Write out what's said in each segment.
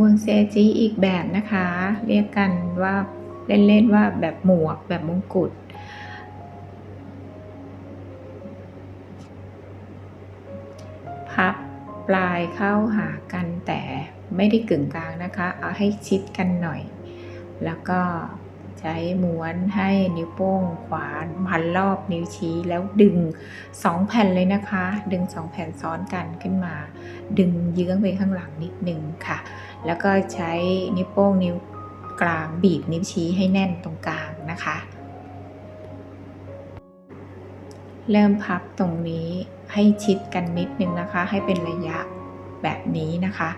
วงเซจีอีกแบบนะคะ เรียกกันว่าเล่นๆว่าแบบหมวกแบบมงกุฎพับปลายเข้าหากันแต่ไม่ได้กึ่งกลางนะคะ เอาให้ชิดกันหน่อย แล้วก็ ใช้ม้วนให้นิ้วโป้งขวาพันรอบนิ้วชี้แล้วดึง 2 แผ่นเลยนะคะ ดึง 2 แผ่นซ้อนกันขึ้นมา ดึงเยื้องไปข้างหลังนิดนึงค่ะ แล้วก็ใช้นิ้วโป้งนิ้วกลางบีบนิ้วชี้ให้แน่นตรงกลางนะคะ เริ่มพับตรงนี้ให้ชิดกันนิดนึงนะคะ ให้เป็นระยะแบบนี้นะคะ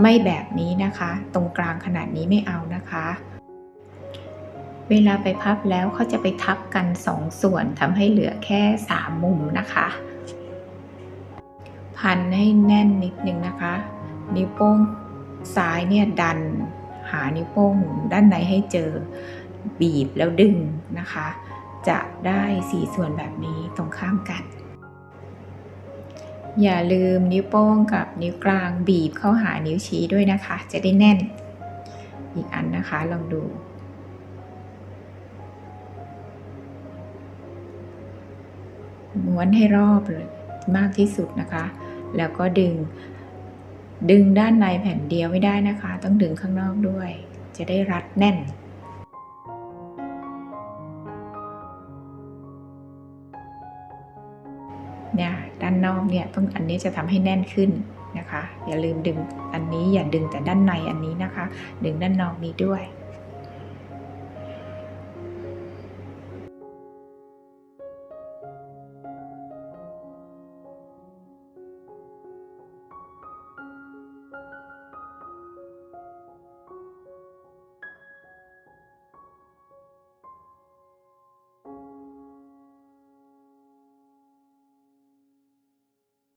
ไม่แบบนี้นะคะ ตรงกลางขนาดนี้ไม่เอานะคะ เวลาไปพับแล้วเขาจะไปทับกันสองส่วนทำให้เหลือแค่สามมุมนะคะ พันให้แน่นนิดนึงนะคะ นิ้วโป้งซ้ายเนี่ยดัน หานิ้วโป้งด้านในให้เจอบีบแล้วดึงนะคะ จะได้สี่ส่วนแบบนี้ตรงข้ามกัน อย่าลืมนิ้วโป้งกับนิ้วกลางบีบเข้าหานิ้วชี้ด้วยนะคะ จะได้แน่น อีกอันนะคะลองดู ม้วนให้รอบเลยมากที่สุดนะคะ แล้วก็ดึง ดึงด้านในแผ่นเดียวไม่ได้นะคะ ต้องดึงข้างนอกด้วย จะได้รัดแน่นเนี่ยด้านนอกเนี่ยต้องอันนี้จะทำให้แน่นขึ้นนะคะ อย่าลืมดึงอันนี้อย่าดึงแต่ด้านในอันนี้นะคะ ดึงด้านนอกนี้ด้วย